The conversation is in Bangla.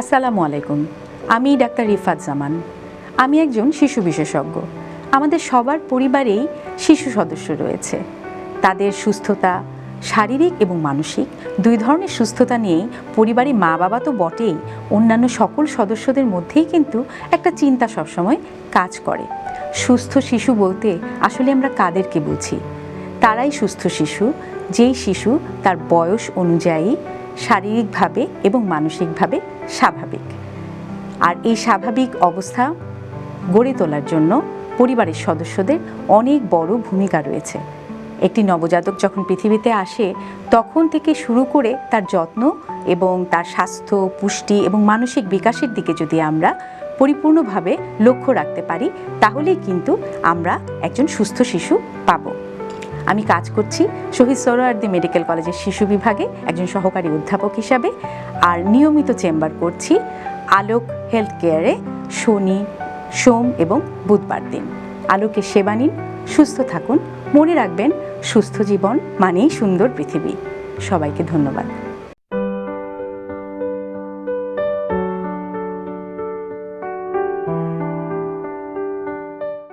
আসসালামু আলাইকুম। আমি ডাক্তার রিফাত জামান। আমি একজন শিশু বিশেষজ্ঞ। আমাদের সবার পরিবারেই শিশু সদস্য রয়েছে। তাদের সুস্থতা, শারীরিক এবং মানসিক দুই ধরনের সুস্থতা নিয়েই পরিবারে মা বাবা তো বটেই। অন্যান্য সকল সদস্যদের মধ্যেই কিন্তু একটা চিন্তা সবসময় কাজ করে। সুস্থ শিশু বলতে আসলে আমরা কাদেরকে বুঝি? তারাই সুস্থ শিশু, যেই শিশু তার বয়স অনুযায়ী শারীরিকভাবে এবং মানসিকভাবে স্বাভাবিক। আর এই স্বাভাবিক অবস্থা গড়ে তোলার জন্য পরিবারের সদস্যদের অনেক বড় ভূমিকা রয়েছে। একটি নবজাতক যখন পৃথিবীতে আসে, তখন থেকে শুরু করে তার যত্ন এবং তার স্বাস্থ্য, পুষ্টি এবং মানসিক বিকাশের দিকে যদি আমরা পরিপূর্ণভাবে লক্ষ্য রাখতে পারি, তাহলেই কিন্তু আমরা একজন সুস্থ শিশু পাবো। আমি কাজ করছি শহীদ সোহরাওয়ার্দী মেডিকেল কলেজের শিশু বিভাগে, একজন সহকারী অধ্যাপক হিসাবে। আর নিয়মিত চেম্বার করছি আলোক হেলথ কেয়ারে শনি, সোম এবং বুধবার দিন। আলোকে সেবা নিন, সুস্থ থাকুন, মনে রাখবেন সুস্থ জীবন মানেই সুন্দর পৃথিবী। সবাইকে ধন্যবাদ।